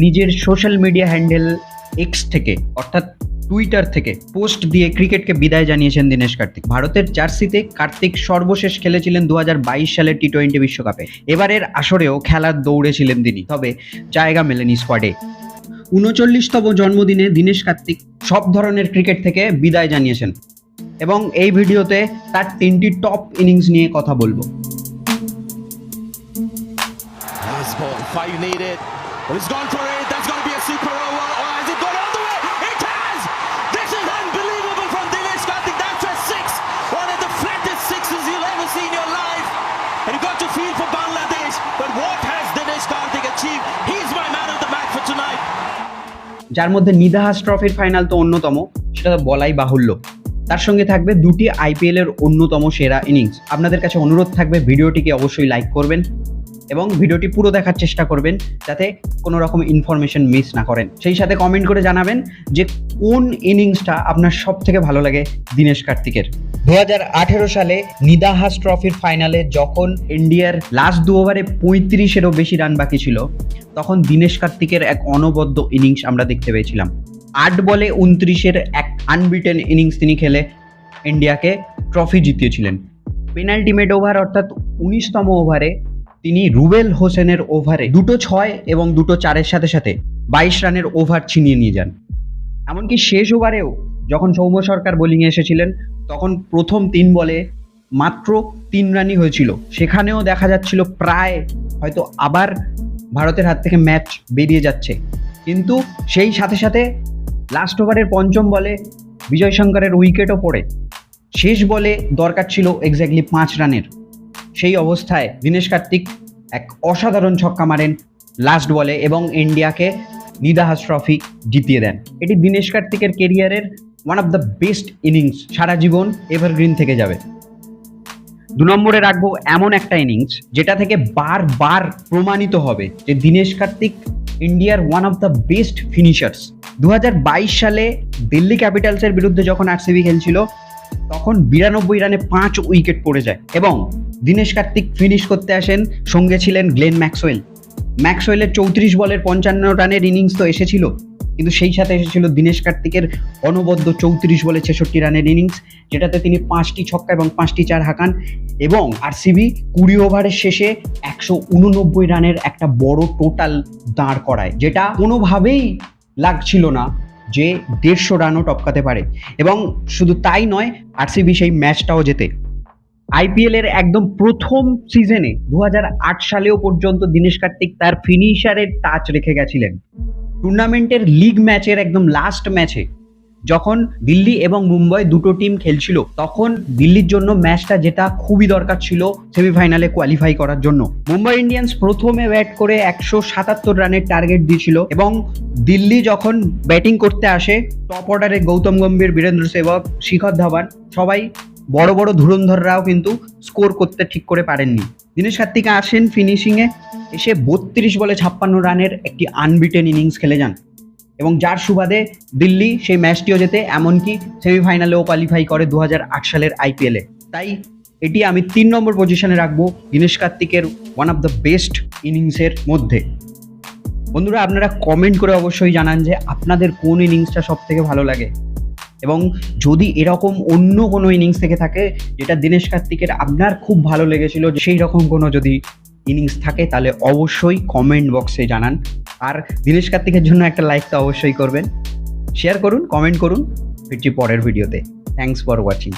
নিজের social media handle x থেকে, অর্থাৎ টুইটার থেকে পোস্ট দিয়ে ক্রিকেটকে বিদায় জানিয়েছেন দীনেশ কার্তিক। ভারতের জার্সিতে কার্তিক সর্বশেষ খেলেছিলেন দু হাজার বাইশ সালের টি টোয়েন্টি বিশ্বকাপে। এবারের আসরেও খেলার দৌড়ে ছিলেন তিনি, তবে জায়গা মেলেনি স্কোয়াডে উনচল্লিশতম জন্মদিনে দীনেশ কার্তিক সব ধরনের ক্রিকেট থেকে বিদায় জানিয়েছেন। এবং এই ভিডিওতে তার তিনটি টপ ইনিংস নিয়ে কথা বলব। But he's gone for it. That's going to be a super over. Or has it gone all the way? It has! This is unbelievable from Dinesh Karthik. That's a six. One of the flattest sixes you'll ever see in your life. And you got to feel for Bangladesh. But what has Dinesh Karthik achieved? He's my man of the match for tonight. যার মধ্যে নিদাহাস ট্রফির final তো অন্যতম সেটা তো বলাই বাহুল্য তার সঙ্গে থাকবে দুটি আইপিএল এর অন্যতম সেরা ইনিংস আপনাদের কাছে অনুরোধ থাকবে ভিডিওটিকে অবশ্যই লাইক করবেন এবং ভিডিওটি পুরো দেখার চেষ্টা করবেন যাতে কোনো রকম ইনফরমেশন মিস না করেন। সেই সাথে কমেন্ট করে জানাবেন যে কোন ইনিংসটা আপনার সব থেকে ভালো লাগে দীনেশ কার্তিকের। দু হাজার আঠেরো সালে নিদাহাস ট্রফির ফাইনালে যখন ইন্ডিয়ার লাস্ট দু ওভারে পঁয়ত্রিশেরও বেশি রান বাকি ছিল, তখন দীনেশ কার্তিকের এক অনবদ্য ইনিংস আমরা দেখতে পেয়েছিলাম। আট বলে উনত্রিশের এক আনবিটেন ইনিংস তিনি খেলে ইন্ডিয়াকে ট্রফি জিতিয়েছিলেন। পেনাল্টিমেট ওভার অর্থাৎ উনিশতম ওভারে তিনি রুবেল হোসেনের ওভারে দুটো ছয় এবং দুটো চারের সাথে সাথে বাইশ রানের ওভার ছিনিয়ে নিয়ে যান। এমনকি শেষ ওভারেও যখন সৌম্য সরকার বোলিংয়ে এসেছিলেন, তখন প্রথম তিন বলে মাত্র তিন রানই হয়েছিল। সেখানেও দেখা যাচ্ছিল প্রায় হয়তো আবার ভারতের হাত থেকে ম্যাচ বেরিয়ে যাচ্ছে। কিন্তু সেই সাথে সাথে লাস্ট ওভারের পঞ্চম বলে বিজয় শঙ্করের উইকেটও পড়ে। শেষ বলে দরকার ছিল এক্স্যাক্টলি পাঁচ রানের। সেই অবস্থায় দীনেশ কার্তিক এক অসাধারণ ছক্কা মারেন লাস্ট বলে এবং ইন্ডিয়াকে নিদাহাস ট্রফি জিতিয়ে দেন। এটি দীনেশ কার্তিকের কেরিয়ারের one of the best innings সারা জীবন এভারগ্রিন থেকে যাবে। দু নম্বরে রাখব এমন একটা ইনিংস যেটা থেকে বারবার প্রমাণিত হবে যে দীনেশ কার্তিক ইন্ডিয়ার one of the best finishers দু হাজার বাইশ সালে দিল্লি ক্যাপিটালসের বিরুদ্ধে যখন আরসিবি খেলছিল তখন বিরানব্বই রানে পাঁচ উইকেট পড়ে যায় এবং দীনেশ কার্তিক ফিনিশ করতে আসেন, সঙ্গে ছিলেন গ্লেন ম্যাক্সওয়েল। ম্যাক্সওয়েলের চৌত্রিশ বলের পঞ্চান্ন রানের ইনিংস তো এসেছিল, কিন্তু সেই সাথে এসেছিল দীনেশ কার্তিকের অনবদ্য চৌত্রিশ বলে ছেষট্টি রানের ইনিংস যেটাতে তিনি পাঁচটি ছক্কা এবং পাঁচটি চার হাঁকান এবং আরসিবি কুড়ি ওভারের শেষে একশো উননব্বই রানের একটা বড় টোটাল দাঁড় করায়, যেটা কোনোভাবেই লাগছিল না। যে দেড়শো রানও টপকাতে পারে। এবং শুধু তাই নয়, আরসিবি সেই ম্যাচটাও জেতে। আইপিএলের একদম প্রথম সিজনে দু হাজার আট সালেও পর্যন্ত দিনেশ কার্তিক তার ফিনিশারের টাচ রেখে গেছিলেন। টুর্নামেন্টের লিগ ম্যাচের একদম লাস্ট ম্যাচে যখন দিল্লি এবং মুম্বাই দুটো টিম খেলছিল, তখন দিল্লির জন্য ম্যাচটা যেটা খুবই দরকার ছিল সেমিফাইনালে কোয়ালিফাই করার জন্য। মুম্বাই ইন্ডিয়ান্স প্রথমে ব্যাট করে একশো সাতাত্তর রানের টার্গেট দিয়েছিল এবং দিল্লি যখন ব্যাটিং করতে আসে টপ অর্ডারে গৌতম গম্ভীর, বীরেন্দ্র সেবক শিখর ধাবান সবাই বড় বড় ধুরন্ধররাও কিন্তু স্কোর করতে ঠিক করে পারেননি। দীনেশ কার্তিক আসেন ফিনিশিংয়ে এসে বত্রিশ বলে ছাপ্পান্ন রানের একটি আনবিটেন ইনিংস খেলে যান। এবং যার সুবাদে দিল্লি সেই ম্যাচটিও যেতে এমনকি সেমিফাইনালেও কোয়ালিফাই করে দু হাজার আট সালের আইপিএলে তাই এটি আমি তিন নম্বর পজিশনে রাখব দীনেশ কার্তিকের ওয়ান অফ দ্য বেস্ট ইনিংসের মধ্যে। বন্ধুরা, আপনারা কমেন্ট করে অবশ্যই জানান যে আপনাদের কোন ইনিংসটা সব থেকে ভালো লাগে। এবং যদি এরকম অন্য কোনো ইনিংস থেকে থাকে, যেটা দীনেশ কার্তিকের আপনার খুব ভালো লেগেছিল সেই রকম কোনো যদি ইনিংস থাকে, তাহলে অবশ্যই কমেন্ট বক্সে জানান। আর দিনেশ কার্তিকের জন্য একটা লাইক তো অবশ্যই করবেন। শেয়ার করুন কমেন্ট করুন। ফিরছি পরের ভিডিওতে থ্যাংকস ফর ওয়াচিং